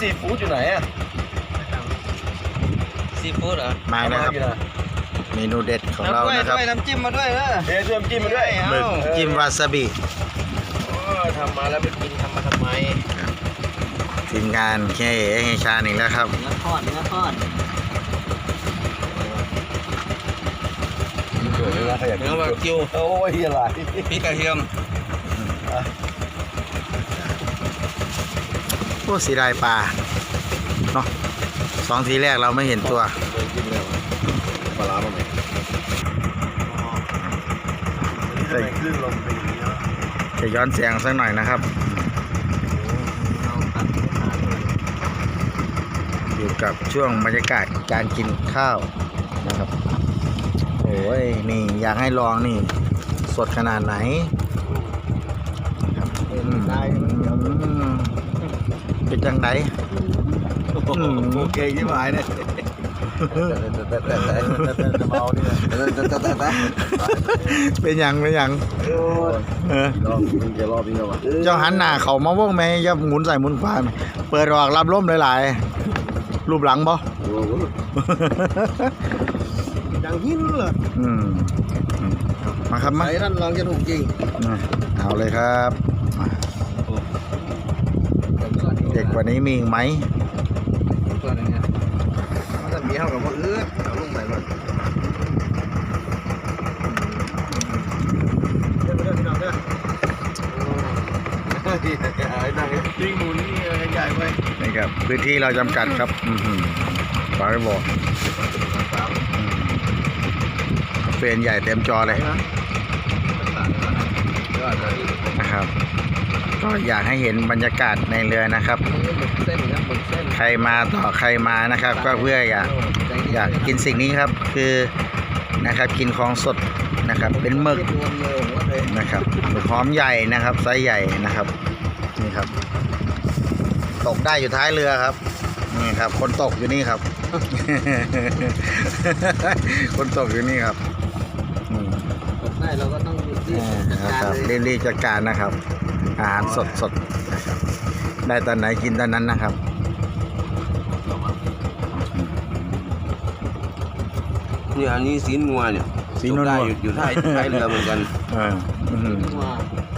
ซีฟู้ดอยู่ไหนอะซีฟู้ดเหรอมานะครับอยู่นะเมนูเด็ดของเราด้วยนะครับด้วยน้ำจิ้มมาด้วยเออเดี๋ยวช่วยจิ้มมาด้วยหมึกจิ้มวาซาบิโอ้ทำมาแล้วไปกินทำมาทำไมทีมงานแค่เอ๋ให้ชาหนึ่งแล้วครับเนื้อทอดเนื้อทอดเกิดอะไรอยากเนื้อวากิวโอ้ยอะไรพริกกระเทียม โอ้เสียดายปลาเนาะสองทีแรกเราไม่เห็นตัวเคยกินแล้วปลาร้าบ้างไหมใส่คลื่นลมไปอย่างนี้เนาะจะย้อนเสียงสักหน่อยนะครับเราตัดขาด้วยอยู่กับช่วงบรรยากาศการกินข้าวนะครับ โอ้ย นี่อยากให้ลองนี่ สดขนาดไหนครับอืม เป็นจังไดอืมโอเคยี่หมายเนี่ยแต่แต่แต่แต่แต่แต่เมาเนี่ยแต่แต่แต่แต่เป็นหยังเป็นหยังเออรอบมึงจะรอบนี้เหรอวะเจ้าหันหน้าเขามาว่องแม่อย่าหมุนใส่หมุนขวาแม่เปิดออกรับลมหลายๆ รูปหลังบ่โอ้โหดังหินเลยอืมอืมมาครับมาไอ้ท่านลองจะถูกจริงมาเอาเลยครับมา เด็กกว่านี้มีอีกไหมตัวนึงเนี่ยมันจะมีเท่ากับว่าเออเอาลงไปมันเดี๋ยวเดี๋ยวพี่น้องเด้อไอ้นั่งลิงหมุนนี่ใหญ่ไปนี่ครับพื้นที่เราจำกัดครับอือหือฝากไว้บอกอืมเฟรนใหญ่เต็มจอเลยนะครับ ก็อยากให้เห็นบรรยากาศในเรือนะครับหมึกเส้นนะหมึกเส้นใครมาต่อใครมานะครับ ก็เพื่ออยากอยากกินสิ่งนี้ครับคือนะครับกินของสดนะครับ เป็นหมึกรวมเลยผมว่าเลยนะครับหมึกหอมใหญ่นะครับไซส์ใหญ่นะครับนี่ครับ ตกได้อยู่ท้ายเรือครับนี่ครับ คนตกอยู่นี่ครับ คนตกอยู่นี่ครับอืมตกได้เราก็ต้องรีบจัดนะการครับเลยรีบๆจัดการนะครับ อาหารสดสดๆนะครับได้ตอนไหนกินตอนนั้นนะครับ เนี่ยอันนี้สีนัวเนี่ยสีนัวๆได้อยู่อยู่ท้ายท้ายเรือเหมือนกันเอออื้อหือว่า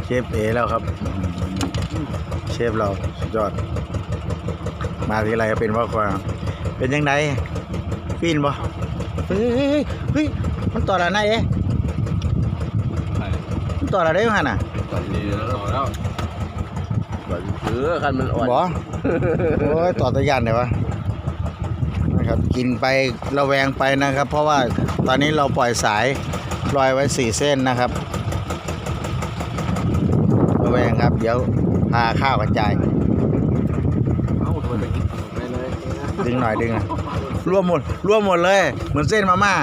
เชฟเอแล้วครับอื้อหือเชฟเราสุดยอด มาทีไรก็เป็นว่าความเป็นยังไงฟินบ่เฮ้ยเฮ้ยเฮ้ยมันต่ออะไรเอ๊ะมันต่ออะไรได้ยังไงน่ะ ตอนนี้แล้วต่อแล้วเออคันมันอ่อนบ่โอ้ยต่อตะยานเลยวะนะครับกินไประแวงไปนะครับ เพราะว่าตอนนี้เราปล่อยสายลอยไว้สี่เส้นนะครับ ระแวงครับ เดี๋ยวพาข้าวกระจายดึงหน่อยดึงน่อยรวมหมดรวมหมดเลย เหมือนเส้นมาม่า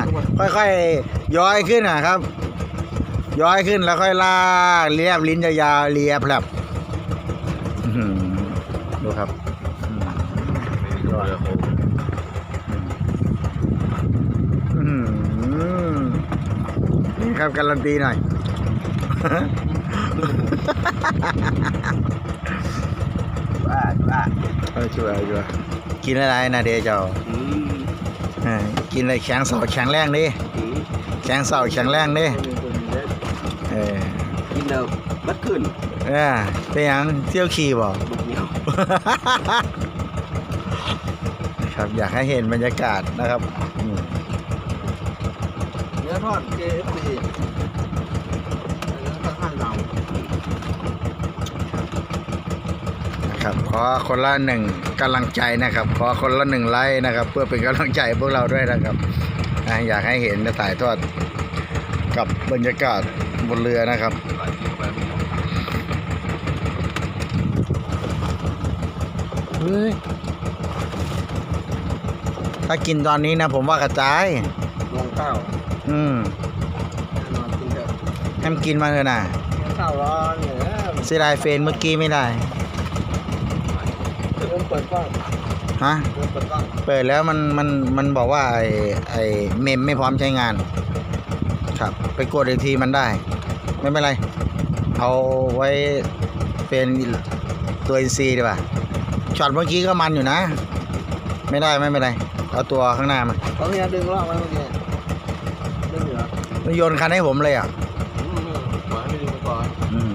ค่อยๆ ย้อยขึ้นนะครับ ย้อยขึ้นแล้วค่อยลากเลียบลิ้นยาวๆเลียบแบบอื้อหือดูครับอื้ออื้อหือนี่ครับการันตีหน่อยบ้าบ้าเออชัวร์ชัวร์กินอะไรนะเดยวเจ้าอืมเออกินอะไรแข็งเสาแข็งแรงดิอืมแข็งเสาแข็งแรงดิ เออกินเดิมบัดขึ้นเออเป็นหยังเที่ยวขี่บ่ บัดเหนียว ครับอยากให้เห็นบรรยากาศนะครับอืมเนื้อทอด KFC เนื้อทอดข้างเรานะครับ ขอคนละหนึ่งกำลังใจนะครับ ขอคนละหนึ่งไลค์นะครับ เพื่อเป็นกำลังใจให้พวกเราด้วยนะครับนะอยากให้เห็นและถ่ายทอดกับบรรยากาศ บนเรือนะครับเฮ้ยถ้ากินตอนนี้นะผมว่ากระจาย ลงข้าวอืมนอนกินเถอะให้มันกินมาเลยนะข้าวร้อนเนี่ยเสียดายเฟรนเมื่อกี้ไม่ได้ เริ่มเปิดกล้องฮะ เริ่มเปิดกล้องเปิดแล้วมันมันมันบอกว่าไอไอเมมไม่พร้อมใช้งาน ครับ ไปกดอีกทีมันได้ ไม่เป็นไร เอาไว้เป็นตัวอินซีดีกว่าช็อตเมื่อกี้ก็มันอยู่นะ ไม่ได้ไม่เป็นไร เอาตัวข้างหน้ามาเขาเนี่ยดึงลอกไว้เมื่อกี้ดึงเหรอไม่โยนคันให้ผมเลยอะอืมปล่อยให้ดึงไปก่อนอืม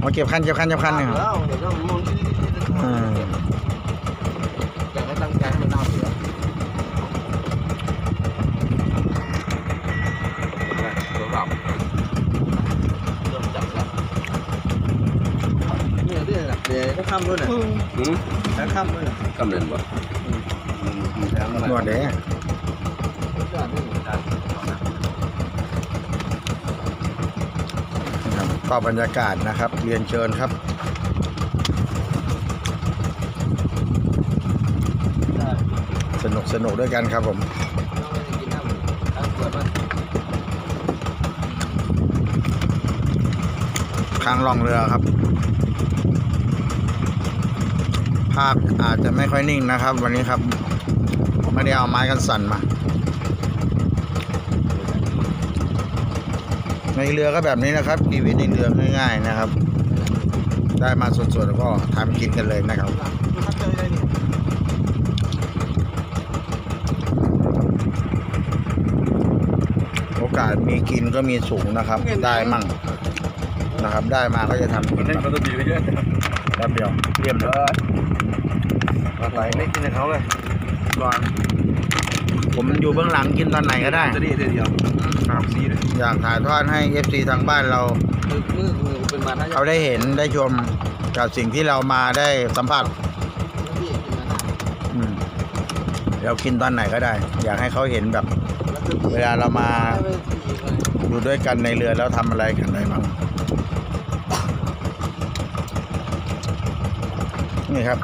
เอาเก็บคันเก็บคันเก็บคันเนี่ยแล้วเดี๋ยวต้องมองที่ อืม อยากให้ตั้งใจให้มันน่าเบื่อตัวเราเริ่มจับแล้วเนี่ย ด้วยนะเดี๋ยวได้ข้ามด้วยนะหืมได้ข้ามด้วยนะกำเนิดบ่มีแรงมานวดเด้ยอดนี่ได้ครับก็บรรยากาศนะครับเรียนเชิญครับได้สนุกสนุกด้วยกันครับผมต้องไปกินน้ำตั้งเปิดมันค้างล่องเรือครับภาพอาจจะไม่ค่อยนิ่งนะครับ วันนี้ครับไม่ได้เอาไม้กันสั่นมาในเรือก็แบบนี้นะครับชีวิตในเรือง่ายๆนะครับ ได้มาสดๆแล้วก็ทำกินกันเลยนะครับโอกาสมีกินก็มีสูงนะครับ ได้มั่งนะครับ ได้มาก็จะทำกินเล่นแบบปกติไปเยอะ แป๊บเดียวเรียบร้อยอะไรไม่กินกับเขาเลยก่อน ผมอยู่เบื้องหลังกินตอนไหนก็ได้ จะดีเดียวครับซีเลยอยากถ่ายทอดให้ FC ทางบ้านเรา มือมือมือเป็นมาท่าเขาได้เห็นได้ชมกับสิ่งที่เรามาได้สัมผัสพี่กินมาอืมเรากินตอนไหนก็ได้ อยากให้เขาเห็นแบบเวลาเรามาอยู่ด้วยกันในเรือแล้วทำอะไรกันได้บ้าง นี่ครับ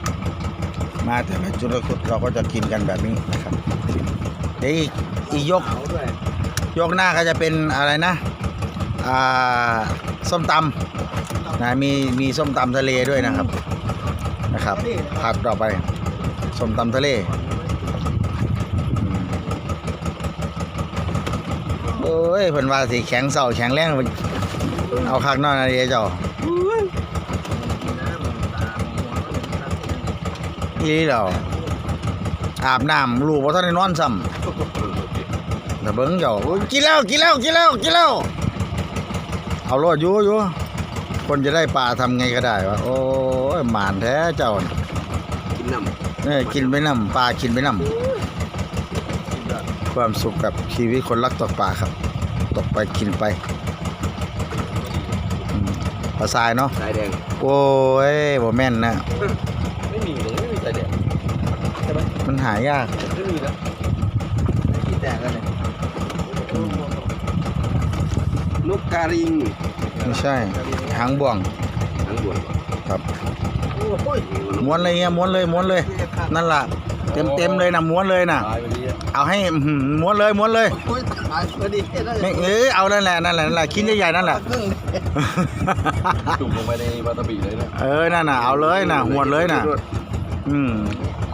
มาแต่ละจุดละจุดเราก็จะกินกันแบบนี้นะครับเดี๋ยวอีกอีกยกยกหน้าก็จะเป็นอะไรนะอ่าส้มตำนะมีมีส้มตำทะเลด้วยนะครับนะครับผัดต่อไปส้มตำทะเลโอ้ยเพิ่นว่าสิแข็งเสาแข็งแรงเอาคักนอนอะไรเจ้า อีหลีเหรออาบน้ำลูกบ่ทันได้นอนซ้ำแต่เบิ้งเจ้าโอ้ยกินแล้วกินแล้วกินแล้วกินแล้วเอารอดอยู่อยู่คนจะได้ปลาทำไงก็ได้วะโอ้ยหมานแท้เจ้ากินน้ำเนี่ยกินไปน้ำปลากินไปน้ำความสุขกับชีวิตคนรักตกปลาครับ ตกไปกินไปปลาทรายเนาะสายแดงโอ้ยบ่แม่นนะ ไม่มีเลยไม่มีสายแดงใช่ไหมมันหายากไม่มีแล้วขี้แตกกันเลยนกการิงไม่ใช่หางบ่วงทั้งบวนครับโอ้ยม้วนเลยเงี้ยม้วนเลยม้วนเลย นั่นล่ะ เต็มเต็มๆเลยนะม้วนเลยนะตายไปดีเอาให้อื้อหือม้วนเลยม้วนเลยโอ้ยตายพอดีได้ไม่เออเอานั่นแหละนั่นแหละนั่นแหละชิ้นใหญ่ๆนั่นแหละครึ่งจุ่มลงไปในวาตาบีเลยนะเออนั่นน่ะเอาเลยน่ะหวดเลยน่ะ อืม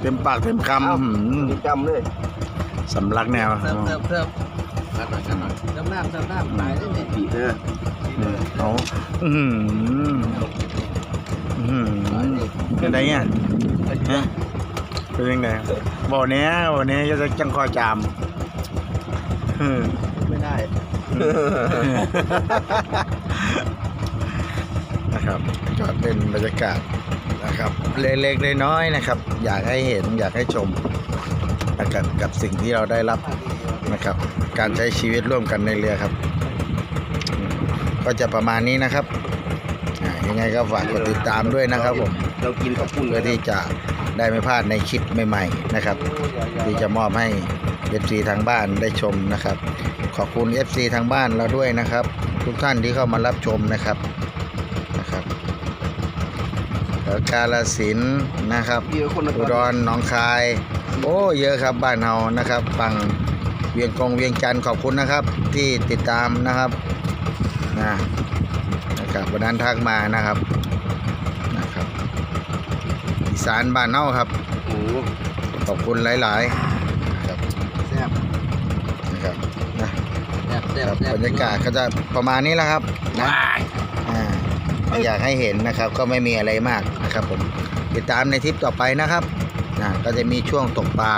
เต็มปากเต็มคำอื้อหือจำเลยสำลักแนวเสิร์ฟเสิร์ฟเสิร์ฟชัดหน่อยชัดหน่อยเสิร์ฟน้ำเสิร์ฟน้ำตายได้ไหมบีเนอร์เอาอือหืออื้อหือเป็นไงเนี่ยฮะเป็นยังไงบ่อเนี้ยบ่อเนี้ยจะจังคอยจามอืมไม่ได้นะครับก็เป็นบรรยากาศ นะครับเล็กๆน้อยๆนะครับ อยากให้เห็นอยากให้ชมกับกับสิ่งที่เราได้รับนะครับ การใช้ชีวิตร่วมกันในเรือครับอืมก็จะประมาณนี้นะครับอ่ายังไงก็ฝากกดติดตามด้วยนะครับผมเรากินข้าวปุ้นเพื่อที่จะได้ไม่พลาดในคลิปใหม่ๆนะครับ ที่จะมอบให้ FC ทางบ้านได้ชมนะครับ ขอบคุณ FC ทางบ้านเราด้วยนะครับ ทุกท่านที่เข้ามารับชมนะครับนะครับแล้ว กาลสินธุ์นะครับเยอะคนละอุดรหนองคาย โอ้เยอะครับบ้านเฮานะครับฝั่งเวียงกงเวียงจันทร์ขอบคุณนะครับ ที่ติดตามนะครับนะนะครับวันนั้นทักมานะครับนะครับอีสานบ้านเฮาครับโอ้โหขอบคุณหลายๆนะครับแซ่บนะครับนะแซ่บแซ่ครับแซ่บรรยากาศก็จะประมาณนี้แหละครับนะอ่าไม่ อยากให้เห็นนะครับ ก็ไม่มีอะไรมากนะครับ ผมติดตามในทริปต่อไปนะครับนะก็จะมีช่วงตกปลา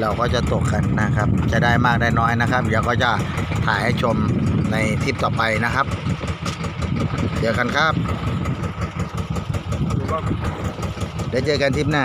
เราก็จะตกกันนะครับ จะได้มากได้น้อยนะครับ เดี๋ยวก็จะถ่ายให้ชมในทริปต่อไปนะครับเจอกันครับ เดี๋ยวเจอกันทริปหน้า